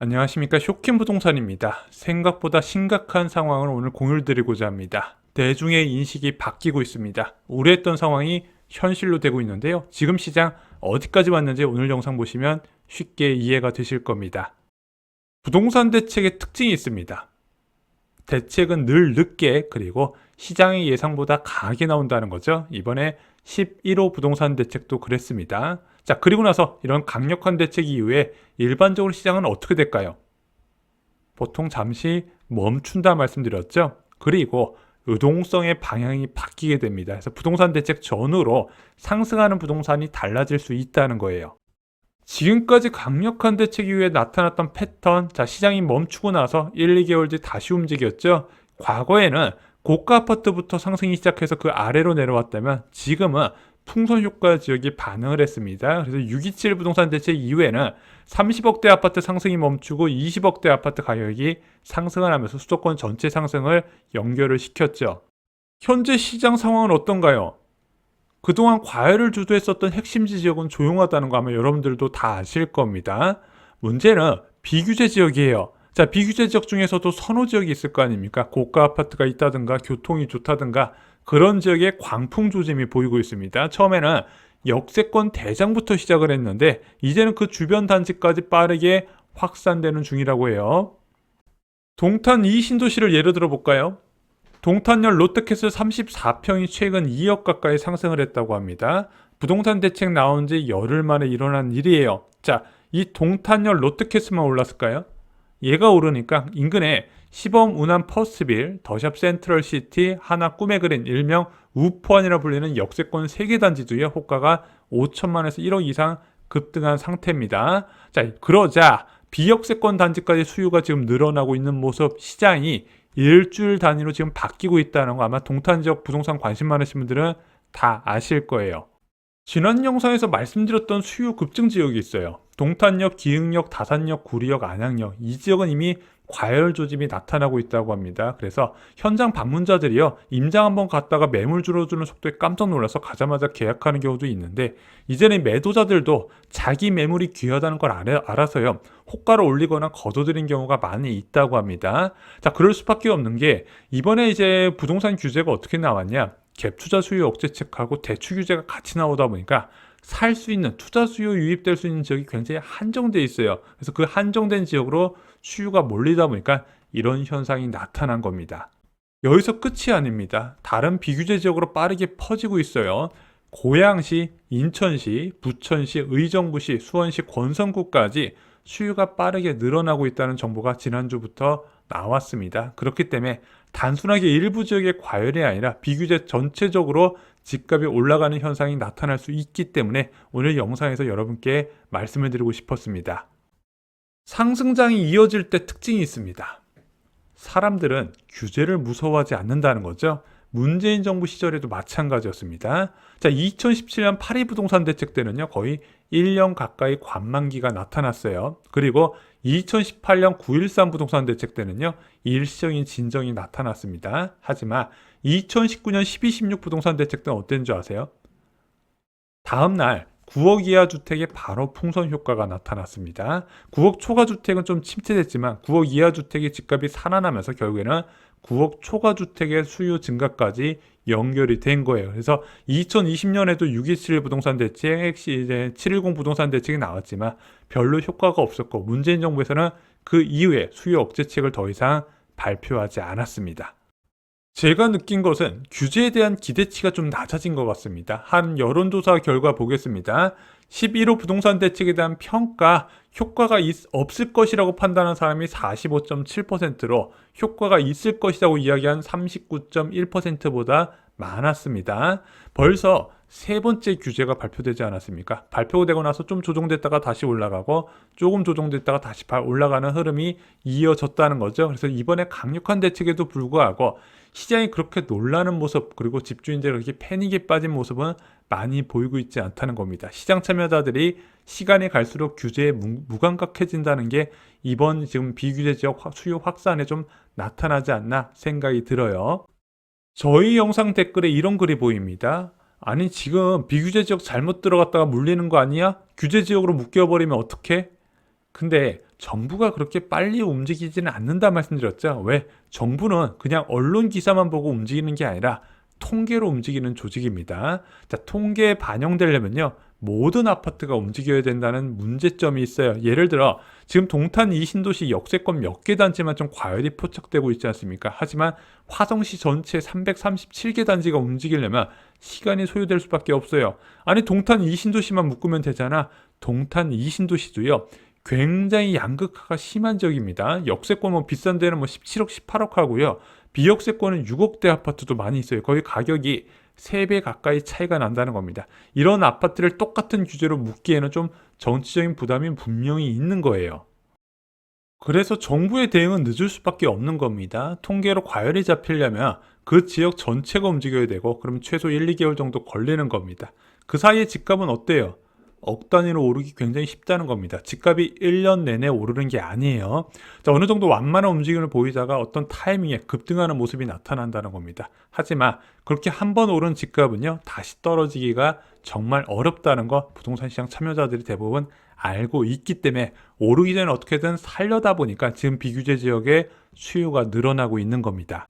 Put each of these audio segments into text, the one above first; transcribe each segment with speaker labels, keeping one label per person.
Speaker 1: 안녕하십니까 쇼킹 부동산입니다. 생각보다 심각한 상황을 오늘 공유를 드리고자 합니다. 대중의 인식이 바뀌고 있습니다. 우려했던 상황이 현실로 되고 있는데요. 지금 시장 어디까지 왔는지 오늘 영상 보시면 쉽게 이해가 되실 겁니다. 부동산 대책의 특징이 있습니다. 대책은 늘 늦게 그리고 시장의 예상보다 강하게 나온다는 거죠. 이번에 11호 부동산 대책도 그랬습니다. 자, 그리고 나서 이런 강력한 대책 이후에 일반적으로 시장은 어떻게 될까요? 보통 잠시 멈춘다 말씀드렸죠. 그리고 유동성의 방향이 바뀌게 됩니다. 그래서 부동산 대책 전후로 상승하는 부동산이 달라질 수 있다는 거예요. 지금까지 강력한 대책 이후에 나타났던 패턴, 자, 시장이 멈추고 나서 1, 2개월 뒤 다시 움직였죠. 과거에는 고가 아파트부터 상승이 시작해서 그 아래로 내려왔다면 지금은 풍선 효과 지역이 반응을 했습니다. 그래서 627 부동산 대책 이후에는 30억대 아파트 상승이 멈추고 20억대 아파트 가격이 상승을 하면서 수도권 전체 상승을 연결을 시켰죠. 현재 시장 상황은 어떤가요? 그동안 과열을 주도했었던 핵심지 지역은 조용하다는 거 아마 여러분들도 다 아실 겁니다. 문제는 비규제 지역이에요. 자, 비규제 지역 중에서도 선호 지역이 있을 거 아닙니까? 고가 아파트가 있다든가 교통이 좋다든가 그런 지역에 광풍 조짐이 보이고 있습니다. 처음에는 역세권 대장부터 시작을 했는데 이제는 그 주변 단지까지 빠르게 확산되는 중이라고 해요. 동탄 이 신도시를 예로 들어 볼까요? 동탄역 롯데캐슬 34평이 최근 2억 가까이 상승을 했다고 합니다. 부동산 대책 나온 지 열흘 만에 일어난 일이에요. 자, 이 동탄역 롯데캐슬만 올랐을까요? 얘가 오르니까 인근에 시범 운암 퍼스빌, 더샵 센트럴 시티, 하나 꿈의 그린, 일명 우포안이라 불리는 역세권 3개 단지도요. 호가가 5천만에서 1억 이상 급등한 상태입니다. 자, 그러자 비역세권 단지까지 수요가 지금 늘어나고 있는 모습 시장이 일주일 단위로 지금 바뀌고 있다는 거 아마 동탄 지역 부동산 관심 많으신 분들은 다 아실 거예요. 지난 영상에서 말씀드렸던 수요 급증 지역이 있어요. 동탄역, 기흥역, 다산역, 구리역, 안양역 이 지역은 이미 과열 조짐이 나타나고 있다고 합니다. 그래서 현장 방문자들이요 임장 한번 갔다가 매물 줄어드는 속도에 깜짝 놀라서 가자마자 계약하는 경우도 있는데 이제는 매도자들도 자기 매물이 귀하다는 걸 알아, 알아서요 호가를 올리거나 거둬들인 경우가 많이 있다고 합니다. 자 그럴 수밖에 없는 게 이번에 이제 부동산 규제가 어떻게 나왔냐 갭 투자 수요 억제 책하고 대출 규제가 같이 나오다 보니까 살 수 있는 투자 수요 유입될 수 있는 지역이 굉장히 한정돼 있어요. 그래서 그 한정된 지역으로 수요가 몰리다 보니까 이런 현상이 나타난 겁니다. 여기서 끝이 아닙니다. 다른 비규제 지역으로 빠르게 퍼지고 있어요. 고양시, 인천시, 부천시, 의정부시, 수원시, 권선구까지 수요가 빠르게 늘어나고 있다는 정보가 지난주부터 나왔습니다. 그렇기 때문에 단순하게 일부 지역의 과열이 아니라 비규제 전체적으로 집값이 올라가는 현상이 나타날 수 있기 때문에 오늘 영상에서 여러분께 말씀을 드리고 싶었습니다. 상승장이 이어질 때 특징이 있습니다. 사람들은 규제를 무서워하지 않는다는 거죠. 문재인 정부 시절에도 마찬가지였습니다. 자, 2017년 파리 부동산 대책 때는요, 거의 1년 가까이 관망기가 나타났어요. 그리고 2018년 9.13 부동산 대책 때는요, 일시적인 진정이 나타났습니다. 하지만 2019년 12, 16 부동산 대책 때는 어땠는 줄 아세요? 다음날 9억 이하 주택에 바로 풍선 효과가 나타났습니다. 9억 초과 주택은 좀 침체됐지만 9억 이하 주택의 집값이 살아나면서 결국에는 9억 초과 주택의 수요 증가까지 연결이 된 거예요. 그래서 2020년에도 627 부동산 대책, 이제 710 부동산 대책이 나왔지만 별로 효과가 없었고 문재인 정부에서는 그 이후에 수요 억제책을 더 이상 발표하지 않았습니다. 제가 느낀 것은 규제에 대한 기대치가 좀 낮아진 것 같습니다. 한 여론조사 결과 보겠습니다. 11호 부동산 대책에 대한 평가, 효과가 있, 없을 것이라고 판단한 사람이 45.7%로 효과가 있을 것이라고 이야기한 39.1%보다 많았습니다. 벌써 세 번째 규제가 발표되지 않았습니까? 발표되고 나서 좀 조정됐다가 다시 올라가고 조금 조정됐다가 다시 올라가는 흐름이 이어졌다는 거죠. 그래서 이번에 강력한 대책에도 불구하고 시장이 그렇게 놀라는 모습 그리고 집주인들이 그렇게 패닉에 빠진 모습은 많이 보이고 있지 않다는 겁니다. 시장 참여자들이 시간이 갈수록 규제에 무 감각해진다는 게 이번 지금 비규제 지역 수요 확산에 좀 나타나지 않나 생각이 들어요. 저희 영상 댓글에 이런 글이 보입니다. 아니 지금 비규제 지역 잘못 들어갔다가 물리는 거 아니야? 규제 지역으로 묶여버리면 어떡해? 근데 정부가 그렇게 빨리 움직이지는 않는다 말씀드렸죠. 왜? 정부는 그냥 언론 기사만 보고 움직이는 게 아니라 통계로 움직이는 조직입니다. 자, 통계에 반영되려면요. 모든 아파트가 움직여야 된다는 문제점이 있어요. 예를 들어 지금 동탄 이 신도시 역세권 몇 개 단지만 좀 과열이 포착되고 있지 않습니까? 하지만 화성시 전체 337개 단지가 움직이려면 시간이 소요될 수밖에 없어요. 아니 동탄 이 신도시만 묶으면 되잖아. 동탄 이 신도시도요. 굉장히 양극화가 심한 지역입니다. 역세권 뭐 비싼 데는 뭐 17억, 18억 하고요. 비역세권은 6억대 아파트도 많이 있어요. 거의 가격이 3배 가까이 차이가 난다는 겁니다. 이런 아파트를 똑같은 규제로 묶기에는 좀 정치적인 부담이 분명히 있는 거예요. 그래서 정부의 대응은 늦을 수밖에 없는 겁니다. 통계로 과열이 잡히려면 그 지역 전체가 움직여야 되고 그럼 최소 1, 2개월 정도 걸리는 겁니다. 그 사이에 집값은 어때요? 억 단위로 오르기 굉장히 쉽다는 겁니다. 집값이 1년 내내 오르는 게 아니에요. 자, 어느 정도 완만한 움직임을 보이다가 어떤 타이밍에 급등하는 모습이 나타난다는 겁니다. 하지만 그렇게 한 번 오른 집값은요, 다시 떨어지기가 정말 어렵다는 거 부동산 시장 참여자들이 대부분 알고 있기 때문에 오르기 전에 어떻게든 살려다 보니까 지금 비규제 지역에 수요가 늘어나고 있는 겁니다.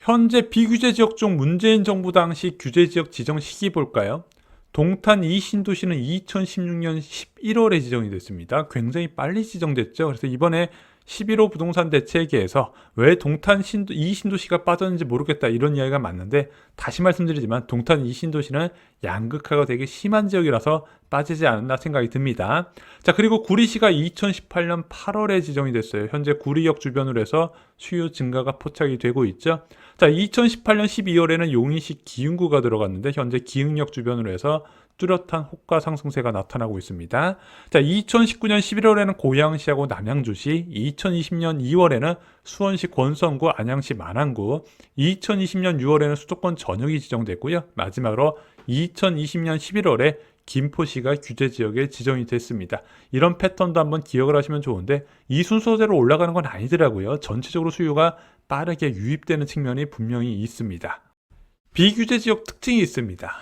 Speaker 1: 현재 비규제 지역 중 문재인 정부 당시 규제 지역 지정 시기 볼까요? 동탄 이 신도시는 2016년 11월에 지정이 됐습니다. 굉장히 빨리 지정됐죠. 그래서 이번에 11호 부동산 대책에서 왜 동탄 신도, 이 신도시가 빠졌는지 모르겠다 이런 이야기가 맞는데 다시 말씀드리지만 동탄 이 신도시는 양극화가 되게 심한 지역이라서 빠지지 않았나 생각이 듭니다. 자 그리고 구리시가 2018년 8월에 지정이 됐어요. 현재 구리역 주변으로 해서 수요 증가가 포착이 되고 있죠. 자 2018년 12월에는 용인시 기흥구가 들어갔는데 현재 기흥역 주변으로 해서 뚜렷한 호가 상승세가 나타나고 있습니다. 자, 2019년 11월에는 고양시하고 남양주시, 2020년 2월에는 수원시 권성구, 안양시 만안구, 2020년 6월에는 수도권 전역이 지정됐고요. 마지막으로 2020년 11월에 김포시가 규제 지역에 지정이 됐습니다. 이런 패턴도 한번 기억을 하시면 좋은데 이 순서대로 올라가는 건 아니더라고요. 전체적으로 수요가 빠르게 유입되는 측면이 분명히 있습니다. 비규제 지역 특징이 있습니다.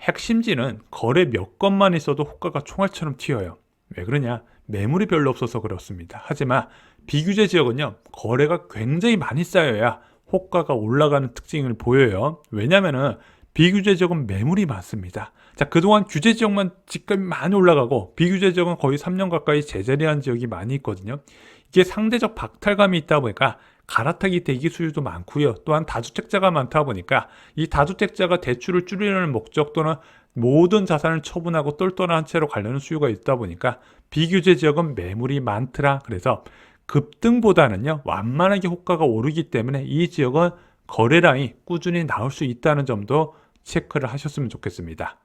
Speaker 1: 핵심지는 거래 몇 건만 있어도 호가가 총알처럼 튀어요. 왜 그러냐? 매물이 별로 없어서 그렇습니다. 하지만 비규제 지역은요, 거래가 굉장히 많이 쌓여야 호가가 올라가는 특징을 보여요. 왜냐면은 비규제 지역은 매물이 많습니다. 자, 그동안 규제 지역만 집값이 많이 올라가고 비규제 지역은 거의 3년 가까이 제자리한 지역이 많이 있거든요. 이게 상대적 박탈감이 있다 보니까 갈아타기 대기 수요도 많고요. 또한 다주택자가 많다 보니까 이 다주택자가 대출을 줄이려는 목적 또는 모든 자산을 처분하고 똘똘한 채로 가려는 수요가 있다 보니까 비규제 지역은 매물이 많더라. 그래서 급등보다는요 완만하게 호가가 오르기 때문에 이 지역은 거래량이 꾸준히 나올 수 있다는 점도 체크를 하셨으면 좋겠습니다.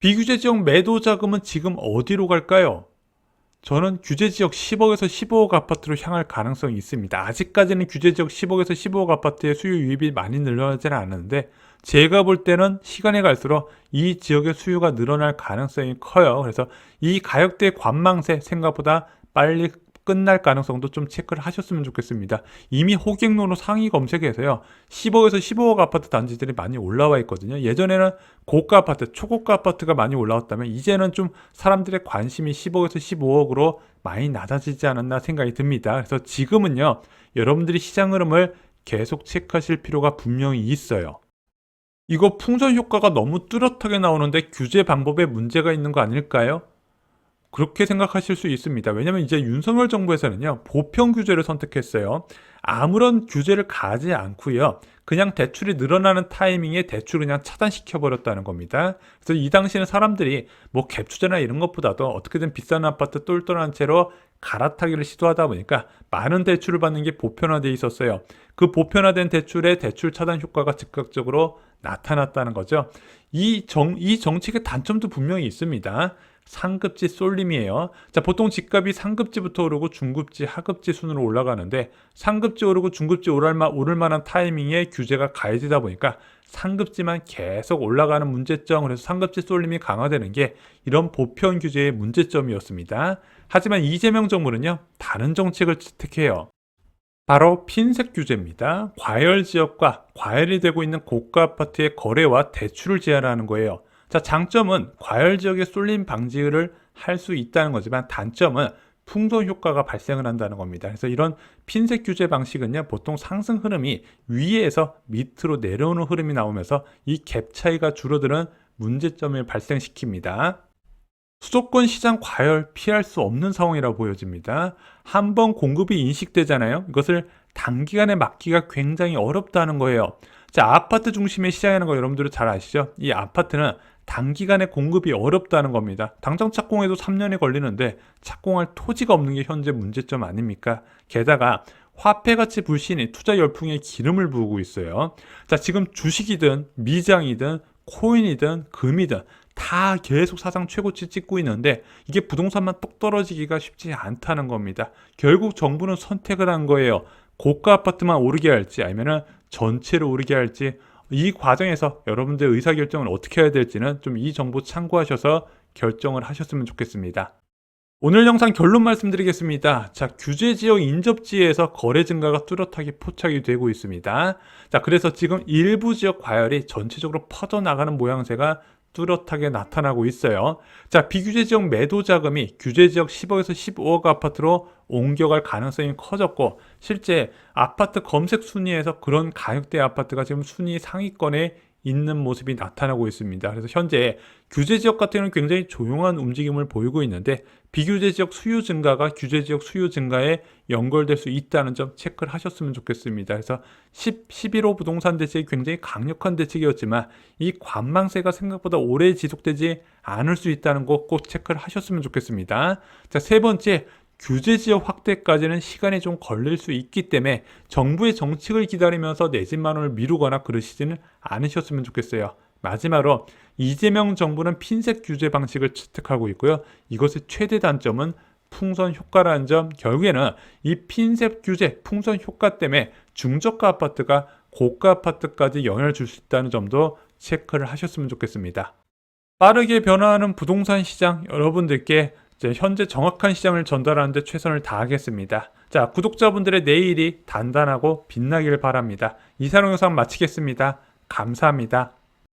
Speaker 1: 비규제 지역 매도 자금은 지금 어디로 갈까요? 저는 규제 지역 10억에서 15억 아파트로 향할 가능성이 있습니다. 아직까지는 규제 지역 10억에서 15억 아파트의 수요 유입이 많이 늘어나지는 않았는데 제가 볼 때는 시간이 갈수록 이 지역의 수요가 늘어날 가능성이 커요. 그래서 이 가격대 관망세 생각보다 빨리 끝날 가능성도 좀 체크를 하셨으면 좋겠습니다. 이미 호갱노로 상위 검색에서요. 10억에서 15억 아파트 단지들이 많이 올라와 있거든요. 예전에는 고가 아파트, 초고가 아파트가 많이 올라왔다면 이제는 좀 사람들의 관심이 10억에서 15억으로 많이 낮아지지 않았나 생각이 듭니다. 그래서 지금은요. 여러분들이 시장 흐름을 계속 체크하실 필요가 분명히 있어요. 이거 풍선 효과가 너무 뚜렷하게 나오는데 규제 방법에 문제가 있는 거 아닐까요? 그렇게 생각하실 수 있습니다. 왜냐하면 이제 윤석열 정부에서는요 보편 규제를 선택했어요. 아무런 규제를 가지 않고요. 그냥 대출이 늘어나는 타이밍에 대출 그냥 차단시켜 버렸다는 겁니다. 그래서 이 당시에는 사람들이 뭐 갭 투자나 이런 것보다도 어떻게든 비싼 아파트 똘똘한 채로 갈아타기를 시도하다 보니까 많은 대출을 받는 게 보편화되어 있었어요. 그 보편화된 대출의 대출 차단 효과가 즉각적으로 나타났다는 거죠. 이 정, 이 정책의 단점도 분명히 있습니다. 상급지 쏠림이에요. 자, 보통 집값이 상급지부터 오르고 중급지, 하급지 순으로 올라가는데 상급지 오르고 중급지 만, 오를 만한 타이밍에 규제가 가해지다 보니까 상급지만 계속 올라가는 문제점, 그래서 상급지 쏠림이 강화되는 게 이런 보편 규제의 문제점이었습니다. 하지만 이재명 정부는요, 다른 정책을 채택해요. 바로 핀셋 규제입니다. 과열 지역과 과열이 되고 있는 고가 아파트의 거래와 대출을 제한하는 거예요. 자, 장점은 과열 지역의 쏠림 방지를 할 수 있다는 거지만 단점은 풍선 효과가 발생을 한다는 겁니다. 그래서 이런 핀셋 규제 방식은요, 보통 상승 흐름이 위에서 밑으로 내려오는 흐름이 나오면서 이 갭 차이가 줄어드는 문제점을 발생시킵니다. 수도권 시장 과열 피할 수 없는 상황이라고 보여집니다. 한번 공급이 인식되잖아요. 이것을 단기간에 막기가 굉장히 어렵다는 거예요. 자, 아파트 중심의 시장이라는 거 여러분들은 잘 아시죠? 이 아파트는 단기간에 공급이 어렵다는 겁니다. 당장 착공해도 3년이 걸리는데 착공할 토지가 없는 게 현재 문제점 아닙니까? 게다가 화폐가치 불신이 투자 열풍에 기름을 부으고 있어요. 자, 지금 주식이든 미장이든 코인이든 금이든 다 계속 사상 최고치 찍고 있는데 이게 부동산만 똑 떨어지기가 쉽지 않다는 겁니다. 결국 정부는 선택을 한 거예요. 고가 아파트만 오르게 할지 아니면은 전체를 오르게 할지 이 과정에서 여러분들 의사결정을 어떻게 해야 될지는 좀 이 정보 참고하셔서 결정을 하셨으면 좋겠습니다. 오늘 영상 결론 말씀드리겠습니다. 자, 규제 지역 인접지에서 거래 증가가 뚜렷하게 포착이 되고 있습니다. 자, 그래서 지금 일부 지역 과열이 전체적으로 퍼져나가는 모양새가 뚜렷하게 나타나고 있어요. 자, 비규제 지역 매도 자금이 규제 지역 10억에서 15억 아파트로 옮겨갈 가능성이 커졌고, 실제 아파트 검색 순위에서 그런 가격대 아파트가 지금 순위 상위권에 있는 모습이 나타나고 있습니다. 그래서 현재 규제 지역 같은 경우는 굉장히 조용한 움직임을 보이고 있는데 비규제 지역 수요 증가가 규제 지역 수요 증가에 연결될 수 있다는 점 체크를 하셨으면 좋겠습니다. 그래서 10, 11호 부동산 대책이 굉장히 강력한 대책이었지만 이 관망세가 생각보다 오래 지속되지 않을 수 있다는 거 꼭 체크를 하셨으면 좋겠습니다. 자, 세 번째 규제 지역 확대까지는 시간이 좀 걸릴 수 있기 때문에 정부의 정책을 기다리면서 내집 마련을 미루거나 그러시지는 않으셨으면 좋겠어요. 마지막으로 이재명 정부는 핀셋 규제 방식을 채택하고 있고요. 이것의 최대 단점은 풍선 효과라는 점, 결국에는 이 핀셋 규제, 풍선 효과 때문에 중저가 아파트가 고가 아파트까지 영향을 줄 수 있다는 점도 체크를 하셨으면 좋겠습니다. 빠르게 변화하는 부동산 시장 여러분들께 현재 정확한 시장을 전달하는 데 최선을 다하겠습니다. 자, 구독자분들의 내일이 단단하고 빛나기를 바랍니다. 이사롱 영상 마치겠습니다. 감사합니다.